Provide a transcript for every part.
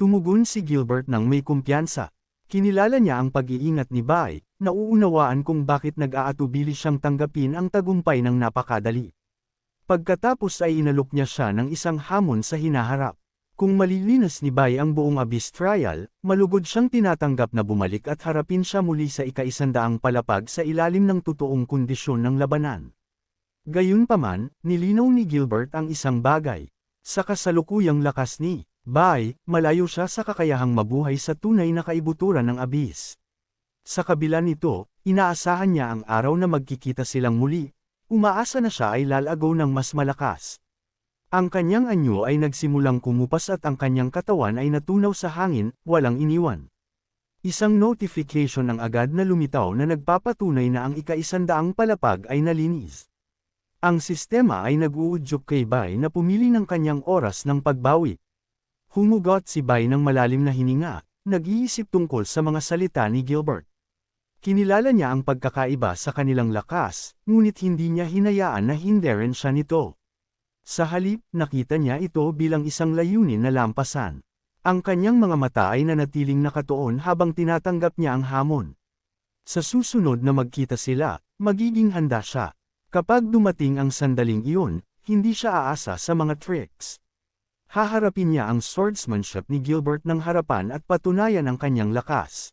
Tumugon si Gilbert ng may kumpiyansa. Kinilala niya ang pag-iingat ni Bai, nauunawaan kung bakit nag-aatubili siyang tanggapin ang tagumpay ng napakadali. Pagkatapos ay inalok niya siya ng isang hamon sa hinaharap. Kung malilinas ni Bai ang buong Abyss Trial, malugod siyang tinatanggap na bumalik at harapin siya muli sa ikaisandaang palapag sa ilalim ng totoong kondisyon ng labanan. Gayunpaman, nilinaw ni Gilbert ang isang bagay. Sa kasalukuyang lakas ni Bai, malayo siya sa kakayahang mabuhay sa tunay na kaibuturan ng Abyss. Sa kabila nito, inaasahan niya ang araw na magkikita silang muli, umaasa na siya ay lalago ng mas malakas. Ang kanyang anyo ay nagsimulang kumupas at ang kanyang katawan ay natunaw sa hangin, walang iniwan. Isang notification ang agad na lumitaw na nagpapatunay na ang ikaisandaang palapag ay nalinis. Ang sistema ay nag-uudyok kay Bai na pumili ng kanyang oras ng pagbawi. Humugot si Bai ng malalim na hininga, nag-iisip tungkol sa mga salita ni Gilbert. Kinilala niya ang pagkakaiba sa kanilang lakas, ngunit hindi niya hinayaan na hinderin siya nito. Sa halip, nakita niya ito bilang isang layunin na lampasan. Ang kanyang mga mata ay nanatiling nakatuon habang tinatanggap niya ang hamon. Sa susunod na magkita sila, magiging handa siya. Kapag dumating ang sandaling iyon, hindi siya aasa sa mga tricks. Haharapin niya ang swordsmanship ni Gilbert ng harapan at patunayan ang kanyang lakas.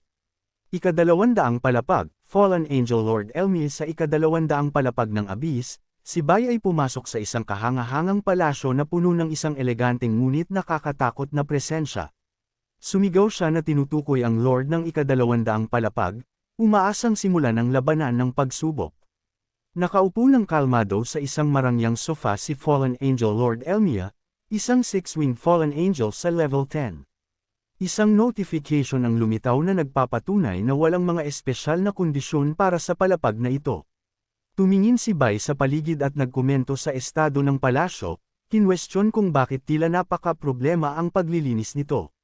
Ikadalawandaang palapag, Fallen Angel Lord Elmir sa ikadalawandaang palapag ng Abyss, Si Bai ay pumasok sa isang kahangahangang palasyo na puno ng isang eleganteng ngunit nakakatakot na presensya. Sumigaw siya na tinutukoy ang Lord ng ikadalawandaang palapag, umaasang simula ng labanan ng pagsubok. Nakaupo ng kalmado sa isang marangyang sofa si Fallen Angel Lord Elmia, isang six-wing Fallen Angel sa level 10. Isang notification ang lumitaw na nagpapatunay na walang mga espesyal na kondisyon para sa palapag na ito. Tumingin si Bai sa paligid at nagkomento sa estado ng palasyo, kinwestiyon kung bakit tila napaka-problema ang paglilinis nito.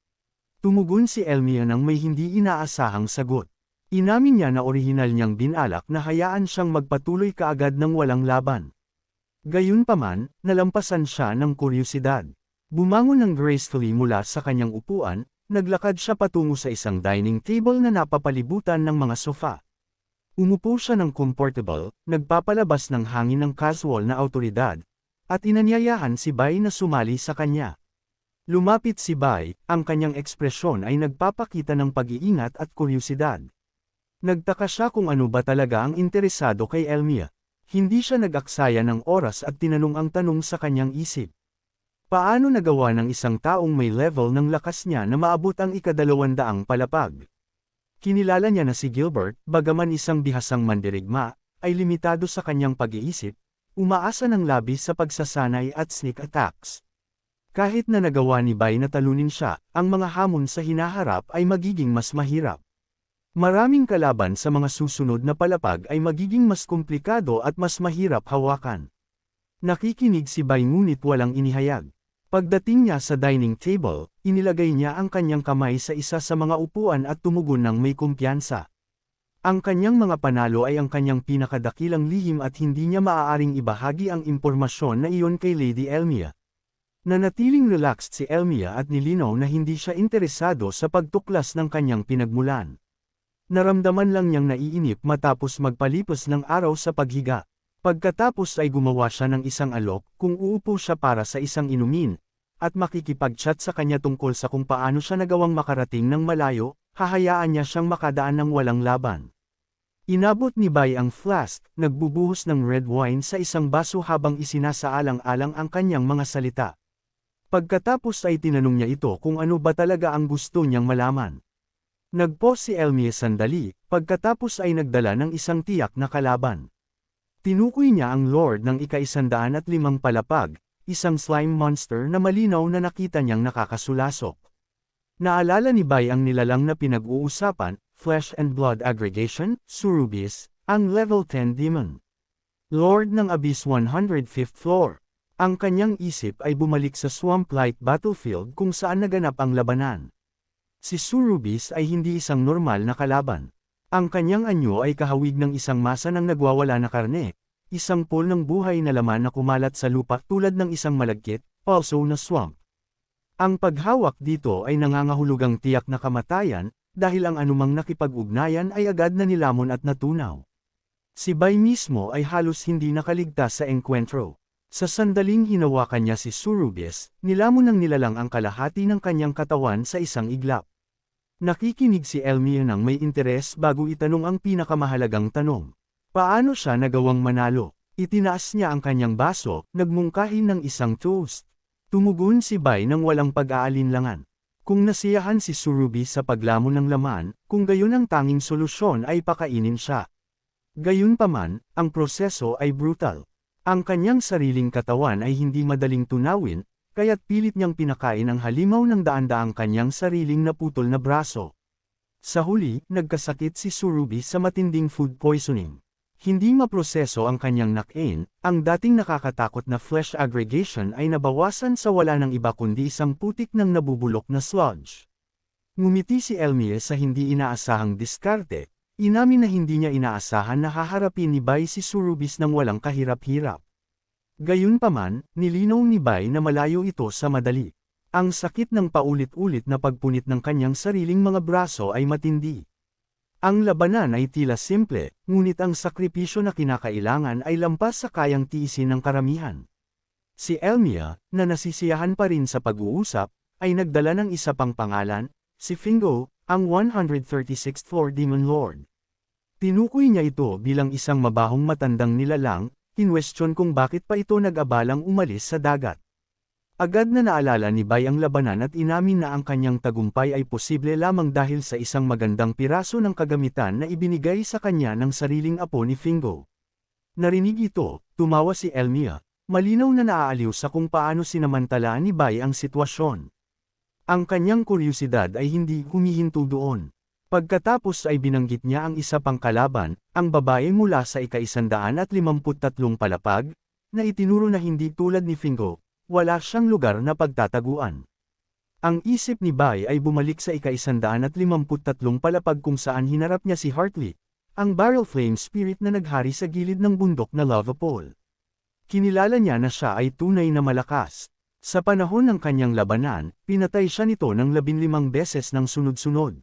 Tumugon si Elmia ng may hindi inaasahang sagot. Inamin niya na orihinal niyang binalak na hayaan siyang magpatuloy kaagad ng walang laban. Gayunpaman, nalampasan siya ng kuryosidad. Bumangon ng gracefully mula sa kanyang upuan, naglakad siya patungo sa isang dining table na napapalibutan ng mga sofa. Umupo siya ng comfortable, nagpapalabas ng hangin ng casual na autoridad, at inanyayahan si Bai na sumali sa kanya. Lumapit si Bai, ang kanyang ekspresyon ay nagpapakita ng pag-iingat at kuryosidad. Nagtaka siya kung ano ba talaga ang interesado kay Elmia. Hindi siya nag-aksaya ng oras at tinanong ang tanong sa kanyang isip. Paano nagawa ng isang taong may level ng lakas niya na maabot ang ikadalawandaang palapag? Kinilala niya na si Gilbert, bagaman isang bihasang mandirigma, ay limitado sa kanyang pag-iisip, umaasa ng labis sa pagsasanay at sneak attacks. Kahit na nagawa ni Bai na talunin siya, ang mga hamon sa hinaharap ay magiging mas mahirap. Maraming kalaban sa mga susunod na palapag ay magiging mas komplikado at mas mahirap hawakan. Nakikinig si Bai ngunit walang inihayag. Pagdating niya sa dining table, inilagay niya ang kanyang kamay sa isa sa mga upuan at tumugon ng may kumpiyansa. Ang kanyang mga panalo ay ang kanyang pinakadakilang lihim at hindi niya maaaring ibahagi ang impormasyon na iyon kay Lady Elmia. Nanatiling relaxed si Elmia at nilinaw na hindi siya interesado sa pagtuklas ng kanyang pinagmulan. Naramdaman lang niyang naiinip matapos magpalipas ng araw sa paghiga. Pagkatapos ay gumawa siya ng isang alok kung uupo siya para sa isang inumin, at makikipag-chat sa kanya tungkol sa kung paano siya nagawang makarating ng malayo, hahayaan niya siyang makadaan ng walang laban. Inabot ni Bai ang flask, nagbubuhos ng red wine sa isang baso habang isinasaalang-alang ang kanyang mga salita. Pagkatapos ay tinanong niya ito kung ano ba talaga ang gusto niyang malaman. Nagpos si Elmie sandali, pagkatapos ay nagdala ng isang tiyak na kalaban. Tinukoy niya ang Lord ng ika-isandaan at limang palapag, isang slime monster na malinaw na nakita niyang nakakasulasok. Naalala ni Bai ang nilalang na pinag-uusapan, Flesh and Blood Aggregation, Surubis, ang level 10 demon. Lord ng Abyss 105th floor. Ang kanyang isip ay bumalik sa Swamp Light Battlefield kung saan naganap ang labanan. Si Surubis ay hindi isang normal na kalaban. Ang kanyang anyo ay kahawig ng isang masa ng nagwawala na karne, isang pool ng buhay na laman na kumalat sa lupa tulad ng isang malagkit, also na swamp. Ang paghawak dito ay nangangahulugang tiyak na kamatayan, dahil ang anumang nakipag-ugnayan ay agad na nilamon at natunaw. Si Bai mismo ay halos hindi nakaligtas sa enkwentro. Sa sandaling hinawakan niya si Surubis, nilamon ng nilalang ang kalahati ng kanyang katawan sa isang iglap. Nakikinig si Elmia ng may interes bago itanong ang pinakamahalagang tanong. Paano siya nagawang manalo? Itinaas niya ang kanyang baso, nagmungkahin ng isang toast. Tumugon si Bai ng walang pag-aalinlangan. Kung nasiyahan si Surubi sa paglamon ng laman, kung gayon ang tanging solusyon ay pakainin siya. Gayunpaman, ang proseso ay brutal. Ang kanyang sariling katawan ay hindi madaling tunawin, kaya't pilit niyang pinakain ang halimaw ng daan-daang kanyang sariling naputol na braso. Sa huli, nagkasakit si Surubi sa matinding food poisoning. Hindi maproseso ang kanyang nakain, ang dating nakakatakot na flesh aggregation ay nabawasan sa wala ng iba kundi isang putik ng nabubulok na sludge. Ngumiti si Elmie sa hindi inaasahang diskarte, Inamin na hindi niya inaasahan na haharapin ni Bai si Surubis ng walang kahirap-hirap. Gayunpaman, nilinaw ni Bai na malayo ito sa madali. Ang sakit ng paulit-ulit na pagpunit ng kanyang sariling mga braso ay matindi. Ang labanan ay tila simple, ngunit ang sakripisyo na kinakailangan ay lampas sa kayang tiisin ng karamihan. Si Elmia, na nasisiyahan pa rin sa pag-uusap, ay nagdala ng isa pang pangalan, si Fingo, ang 136th floor Demon Lord. Tinukoy niya ito bilang isang mabahong matandang nilalang, kinwestiyon kung bakit pa ito nag-abalang umalis sa dagat. Agad na naalala ni Bay ang labanan at inamin na ang kanyang tagumpay ay posible lamang dahil sa isang magandang piraso ng kagamitan na ibinigay sa kanya ng sariling apo ni Fingo. Narinig ito, tumawa si Elmia, malinaw na naaaliw sa kung paano sinamantala ni Bay ang sitwasyon. Ang kanyang kuryosidad ay hindi humihinto doon. Pagkatapos ay binanggit niya ang isa pang kalaban, ang babae mula sa ikaisandaan at limamput-tatlong palapag, na itinuro na hindi tulad ni Fingo, wala siyang lugar na pagtataguan. Ang isip ni Bai ay bumalik sa ikaisandaan at limamput-tatlong palapag kung saan hinarap niya si Hartley, ang barrel flame spirit na naghari sa gilid ng bundok na lava pool. Kinilala niya na siya ay tunay na malakas. Sa panahon ng kanyang labanan, pinatay siya nito ng labinlimang beses ng sunod-sunod.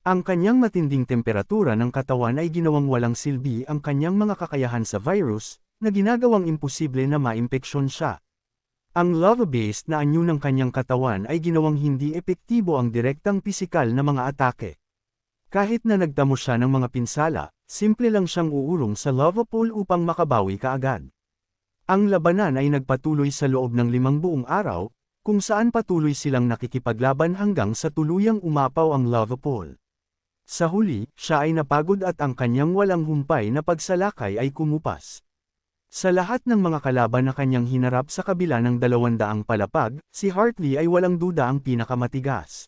Ang kanyang matinding temperatura ng katawan ay ginawang walang silbi ang kanyang mga kakayahan sa virus, na ginagawang imposible na maimpeksyon siya. Ang lava-based na anyo ng kanyang katawan ay ginawang hindi epektibo ang direktang pisikal na mga atake. Kahit na nagtamo siya ng mga pinsala, simple lang siyang uurong sa lava pool upang makabawi kaagad. Ang labanan ay nagpatuloy sa loob ng limang buong araw, kung saan patuloy silang nakikipaglaban hanggang sa tuluyang umapaw ang lava pool. Sa huli, siya ay napagod at ang kanyang walang humpay na pagsalakay ay kumupas. Sa lahat ng mga kalaban na kanyang hinarap sa kabila ng dalawandaang palapag, si Hartley ay walang duda ang pinakamatigas.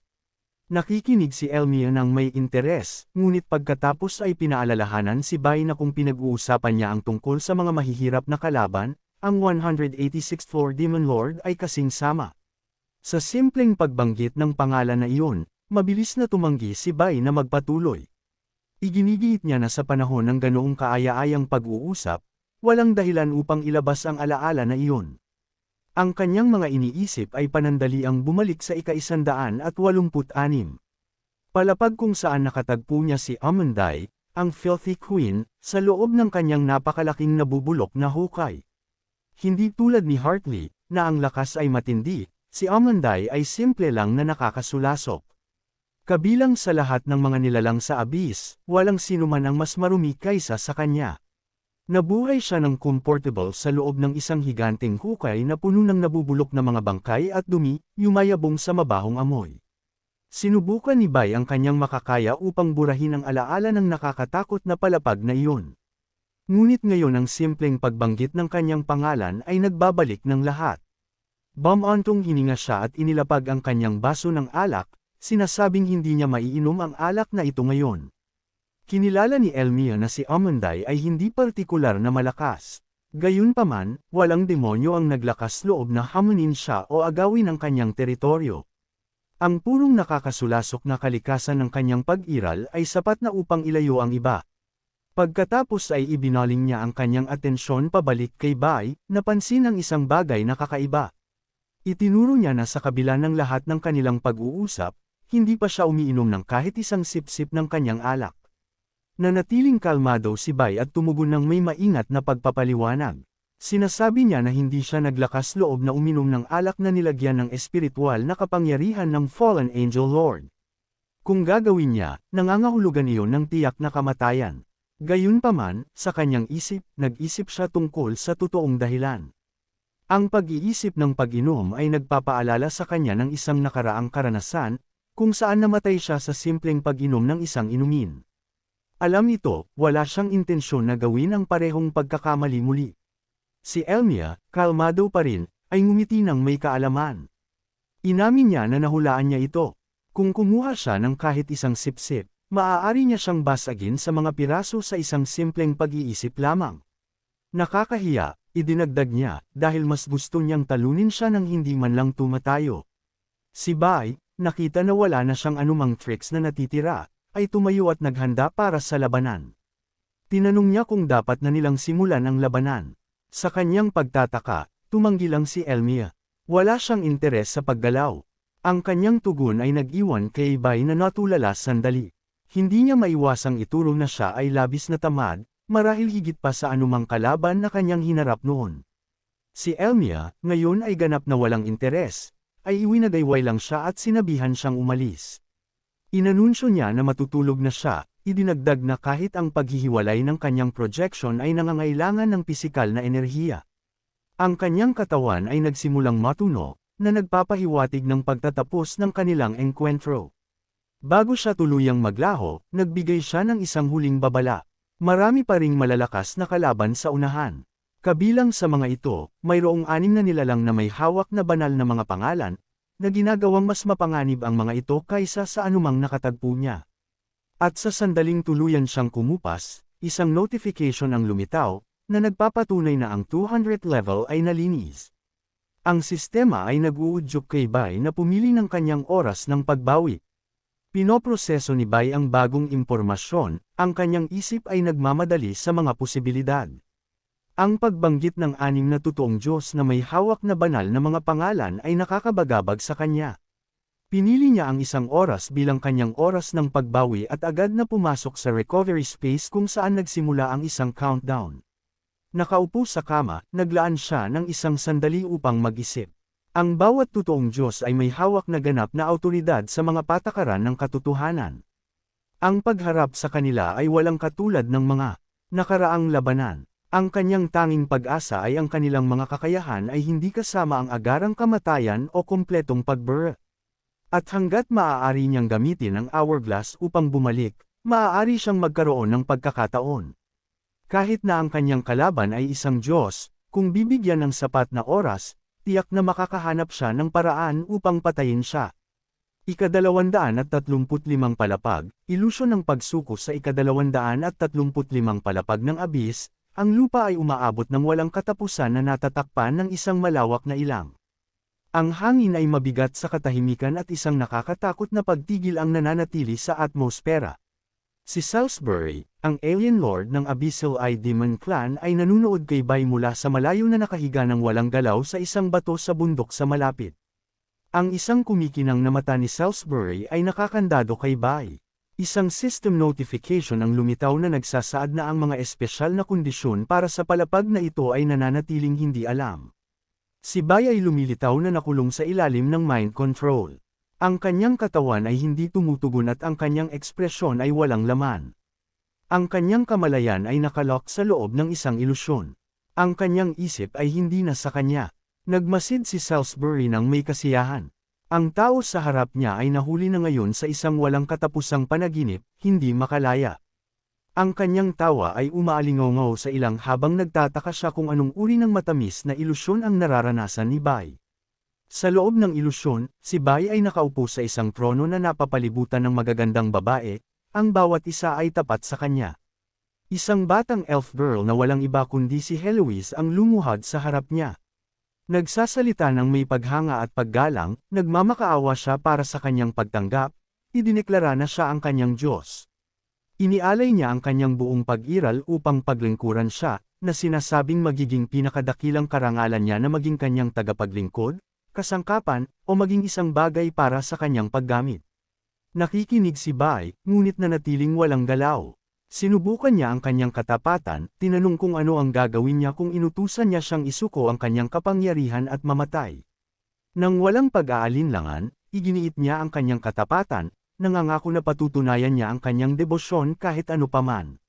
Nakikinig si Elmia ng may interes, ngunit pagkatapos ay pinaalalahanan si Bay na kung pinag-uusapan niya ang tungkol sa mga mahihirap na kalaban, ang 186th floor Demon Lord ay kasing sama. Sa simpleng pagbanggit ng pangalan na iyon, mabilis na tumanggi si Bai na magpatuloy. Iginigiit niya na sa panahon ng ganoong kaaya-ayang pag-uusap, walang dahilan upang ilabas ang alaala na iyon. Ang kanyang mga iniisip ay panandali ang bumalik sa ika-isandaan at walumput-anim. Palapag kung saan nakatagpo niya si Amanday, ang filthy queen, sa loob ng kanyang napakalaking nabubulok na hukay. Hindi tulad ni Hartley, na ang lakas ay matindi, si Amanday ay simple lang na nakakasulasok. Kabilang sa lahat ng mga nilalang sa abis, walang sinuman ang mas marumi kaysa sa kanya. Nabuhay siya ng comfortable sa loob ng isang higanteng hukay na puno ng nabubulok na mga bangkay at dumi, yumayabong sa mabahong amoy. Sinubukan ni Bay ang kanyang makakaya upang burahin ang alaala ng nakakatakot na palapag na iyon. Ngunit ngayon ang simpleng pagbanggit ng kanyang pangalan ay nagbabalik ng lahat. Bamantong hininga siya at inilapag ang kanyang baso ng alak, sinasabing hindi niya maiinom ang alak na ito ngayon. Kinilala ni Elmia na si Amanday ay hindi partikular na malakas. Gayunpaman, walang demonyo ang naglakas loob na hamunin siya o agawin ang kanyang teritoryo. Ang purong nakakasulasok na kalikasan ng kanyang pag-iral ay sapat na upang ilayo ang iba. Pagkatapos ay ibinaling niya ang kanyang atensyon pabalik kay Bai, napansin ang isang bagay na kakaiba. Itinuro niya na sa kabila ng lahat ng kanilang pag-uusap, hindi pa siya umiinom ng kahit isang sip-sip ng kanyang alak. Nanatiling kalmado si Bai at tumugon ng may maingat na pagpapaliwanag. Sinasabi niya na hindi siya naglakas loob na uminom ng alak na nilagyan ng espiritual na kapangyarihan ng Fallen Angel Lord. Kung gagawin niya, nangangahulugan iyon ng tiyak na kamatayan. Gayunpaman, sa kanyang isip, nag-isip siya tungkol sa totoong dahilan. Ang pag-iisip ng pag-inom ay nagpapaalala sa kanya ng isang nakaraang karanasan, kung saan namatay siya sa simpleng pag-inom ng isang inumin. Alam ito, wala siyang intensyon na gawin ang parehong pagkakamali muli. Si Elmia, kalmado pa rin, ay ngumiti ng may kaalaman. Inamin niya na nahulaan niya ito. Kung kumuha siya ng kahit isang sip-sip, maaari niya siyang basagin sa mga piraso sa isang simpleng pag-iisip lamang. Nakakahiya, idinagdag niya, dahil mas gusto niyang talunin siya ng hindi man lang tumatayo. Si Bai, nakita na wala na siyang anumang tricks na natitira, ay tumayo at naghanda para sa labanan. Tinanong niya kung dapat na nilang simulan ang labanan. Sa kanyang pagtataka, tumanggi lang si Elmia. Wala siyang interes sa paggalaw. Ang kanyang tugon ay nag-iwan kay Bai na natulala sandali. Hindi niya maiwasang ituro na siya ay labis na tamad, marahil higit pa sa anumang kalaban na kanyang hinarap noon. Si Elmia, ngayon ay ganap na walang interes, ay iwinagayway lang siya at sinabihan siyang umalis. Inanunsyo niya na matutulog na siya, idinagdag na kahit ang paghihiwalay ng kanyang projection ay nangangailangan ng pisikal na enerhiya. Ang kanyang katawan ay nagsimulang matuno, na nagpapahiwatig ng pagtatapos ng kanilang enkwentro. Bago siya tuluyang maglaho, nagbigay siya ng isang huling babala. Marami pa ring malalakas na kalaban sa unahan. Kabilang sa mga ito, mayroong anim na nilalang na may hawak na banal na mga pangalan, na ginagawang mas mapanganib ang mga ito kaysa sa anumang nakatagpo niya. At sa sandaling tuluyan siyang kumupas, isang notification ang lumitaw, na nagpapatunay na ang 200 level ay nalinis. Ang sistema ay nag-uudyok kay Bai na pumili ng kanyang oras ng pagbawi, Pinoproseso ni Bai ang bagong impormasyon, ang kanyang isip ay nagmamadali sa mga posibilidad. Ang pagbanggit ng anim na totoong Diyos na may hawak na banal na mga pangalan ay nakakabagabag sa kanya. Pinili niya ang isang oras bilang kanyang oras ng pagbawi at agad na pumasok sa recovery space kung saan nagsimula ang isang countdown. Nakaupo sa kama, naglaan siya ng isang sandali upang mag-isip. Ang bawat totoong Diyos ay may hawak na ganap na autoridad sa mga patakaran ng katotohanan. Ang pagharap sa kanila ay walang katulad ng mga nakaraang labanan. Ang kanyang tanging pag-asa ay ang kanilang mga kakayahan ay hindi kasama ang agarang kamatayan o kompletong pagbura. At hanggat maaari niyang gamitin ang hourglass upang bumalik, maaari siyang magkaroon ng pagkakataon. Kahit na ang kanyang kalaban ay isang Diyos, kung bibigyan ng sapat na oras, tiyak na makakahanap siya ng paraan upang patayin siya. Ikadalawandaan at tatlumput limang palapag, ilusyon ng pagsuko sa ikadalawandaan at tatlumput limang palapag ng abis, ang lupa ay umaabot ng walang katapusan na natatakpan ng isang malawak na ilang. Ang hangin ay mabigat sa katahimikan at isang nakakatakot na pagtigil ang nananatili sa atmosfera. Si Salisbury, ang alien lord ng Abyssal Eye Demon Clan ay nanunood kay Bai mula sa malayo na nakahiga ng walang galaw sa isang bato sa bundok sa malapit. Ang isang kumikinang na mata ni Salisbury ay nakakandado kay Bai. Isang system notification ang lumitaw na nagsasaad na ang mga espesyal na kondisyon para sa palapag na ito ay nananatiling hindi alam. Si Bai ay lumilitaw na nakulong sa ilalim ng mind control. Ang kanyang katawan ay hindi tumutugon at ang kanyang ekspresyon ay walang laman. Ang kanyang kamalayan ay nakalok sa loob ng isang ilusyon. Ang kanyang isip ay hindi na sa kanya. Nagmasid si Salisbury ng may kasiyahan. Ang tao sa harap niya ay nahuli na ngayon sa isang walang katapusang panaginip, hindi makalaya. Ang kanyang tawa ay umaalingaw sa ilang habang nagtataka siya kung anong uri ng matamis na ilusyon ang nararanasan ni Bai. Sa loob ng ilusyon, si Bai ay nakaupo sa isang trono na napapalibutan ng magagandang babae, ang bawat isa ay tapat sa kanya. Isang batang elf girl na walang iba kundi si Heloise ang lumuhad sa harap niya. Nagsasalita ng may paghanga at paggalang, nagmamakaawa siya para sa kanyang pagtanggap, idineklara na siya ang kanyang Diyos. Inialay niya ang kanyang buong pag-iral upang paglingkuran siya, na sinasabing magiging pinakadakilang karangalan niya na maging kanyang tagapaglingkod, kasangkapan, o maging isang bagay para sa kanyang paggamit. Nakikinig si Bai, ngunit nanatiling walang galaw. Sinubukan niya ang kanyang katapatan, tinanong kung ano ang gagawin niya kung inutusan niya siyang isuko ang kanyang kapangyarihan at mamatay. Nang walang pag-aalinlangan, iginiit niya ang kanyang katapatan, nangangako na patutunayan niya ang kanyang debosyon kahit ano paman.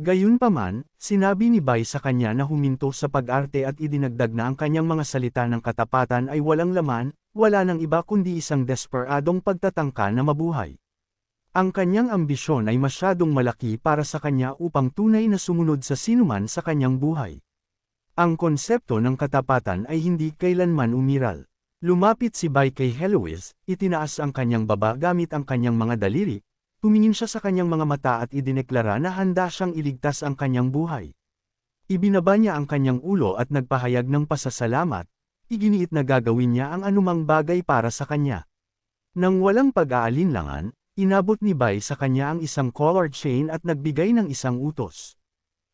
Gayunpaman, sinabi ni Bai sa kanya na huminto sa pag-arte at idinagdag na ang kanyang mga salita ng katapatan ay walang laman, wala nang iba kundi isang desperadong pagtatangka na mabuhay. Ang kanyang ambisyon ay masyadong malaki para sa kanya upang tunay na sumunod sa sinuman sa kanyang buhay. Ang konsepto ng katapatan ay hindi kailanman umiral. Lumapit si Bai kay Heloise, itinaas ang kanyang baba gamit ang kanyang mga daliri, tumingin siya sa kanyang mga mata at idineklara na handa siyang iligtas ang kanyang buhay. Ibinaba niya ang kanyang ulo at nagpahayag ng pasasalamat, iginiit na gagawin niya ang anumang bagay para sa kanya. Nang walang pag-aalinlangan, inabot ni Bai sa kanya ang isang collar chain at nagbigay ng isang utos.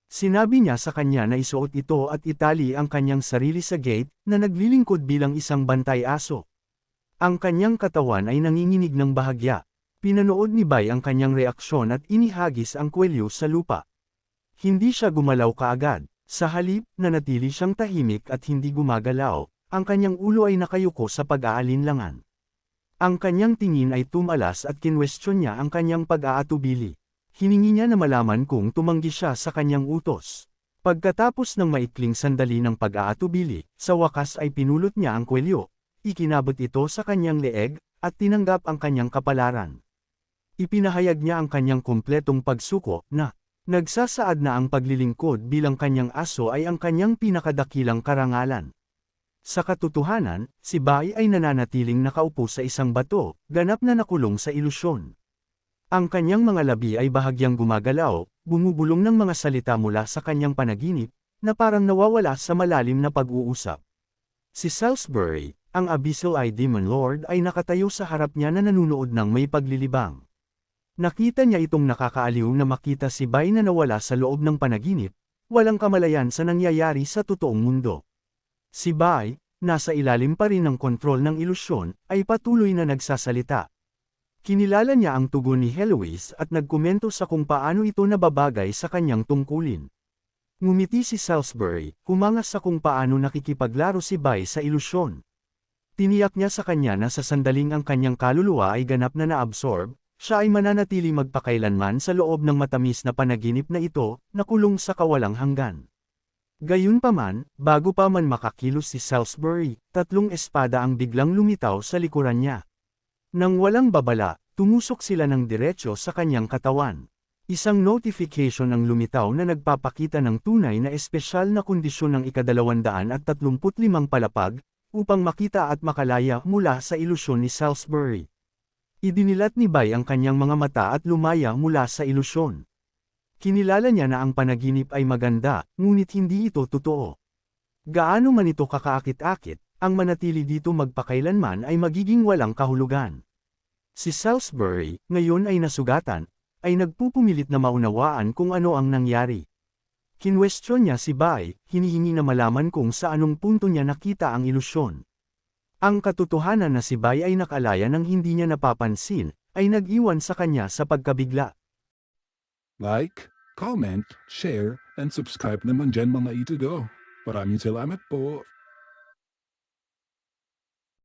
Sinabi niya sa kanya na isuot ito at itali ang kanyang sarili sa gate na naglilingkod bilang isang bantay aso. Ang kanyang katawan ay nanginginig ng bahagya. Pinanood ni Bai ang kanyang reaksyon at inihagis ang kwelyo sa lupa. Hindi siya gumalaw kaagad. Sa halip, nanatili siyang tahimik at hindi gumagalaw, ang kanyang ulo ay nakayuko sa pag-aalinlangan. Ang kanyang tingin ay tumalas at kinwestiyon niya ang kanyang pag-aatubili. Hiningi niya na malaman kung tumanggi siya sa kanyang utos. Pagkatapos ng maikling sandali ng pag-aatubili, sa wakas ay pinulot niya ang kwelyo, ikinabot ito sa kanyang leeg, at tinanggap ang kanyang kapalaran. Ipinahayag niya ang kanyang kumpletong pagsuko na, nagsasaad na ang paglilingkod bilang kanyang aso ay ang kanyang pinakadakilang karangalan. Sa katotohanan, si Bai ay nananatiling nakaupo sa isang bato, ganap na nakulong sa ilusyon. Ang kanyang mga labi ay bahagyang gumagalaw, bumubulong ng mga salita mula sa kanyang panaginip, na parang nawawala sa malalim na pag-uusap. Si Salisbury, ang Abyssal Eye Demon Lord ay nakatayo sa harap niya na nanunood ng may paglilibang. Nakita niya itong nakakaaliw na makita si Bai na nawala sa loob ng panaginip, walang kamalayan sa nangyayari sa totoong mundo. Si Bai, nasa ilalim pa rin ng kontrol ng ilusyon, ay patuloy na nagsasalita. Kinilala niya ang tugon ni Heloise at nagkomento sa kung paano ito nababagay sa kanyang tungkulin. Ngumiti si Salisbury, humanga sa kung paano nakikipaglaro si Bai sa ilusyon. Tiniyak niya sa kanya na sa sandaling ang kanyang kaluluwa ay ganap na naabsorb, siya ay mananatili magpakailanman sa loob ng matamis na panaginip na ito, nakulong sa kawalang hanggan. Gayunpaman, bago pa man makakilos si Salisbury, tatlong espada ang biglang lumitaw sa likuran niya. Nang walang babala, tumusok sila ng diretsyo sa kanyang katawan. Isang notification ang lumitaw na nagpapakita ng tunay na espesyal na kondisyon ng ikadalawandaan at tatlumputlimang palapag, upang makita at makalaya mula sa ilusyon ni Salisbury. Idinilat ni Bai ang kanyang mga mata at lumaya mula sa ilusyon. Kinilala niya na ang panaginip ay maganda, ngunit hindi ito totoo. Gaano man ito kakaakit-akit, ang manatili dito magpakailanman ay magiging walang kahulugan. Si Salisbury, ngayon ay nasugatan, ay nagpupumilit na maunawaan kung ano ang nangyari. Kinwestiyon niya si Bai, hinihingi na malaman kung sa anong punto niya nakita ang ilusyon. Ang katotohanan na si Bai ay nakalaya ng hindi niya napapansin, ay nag-iwan sa kanya sa pagkabigla. Like, comment, share, and subscribe naman dyan mga ito go. Maraming salamat po.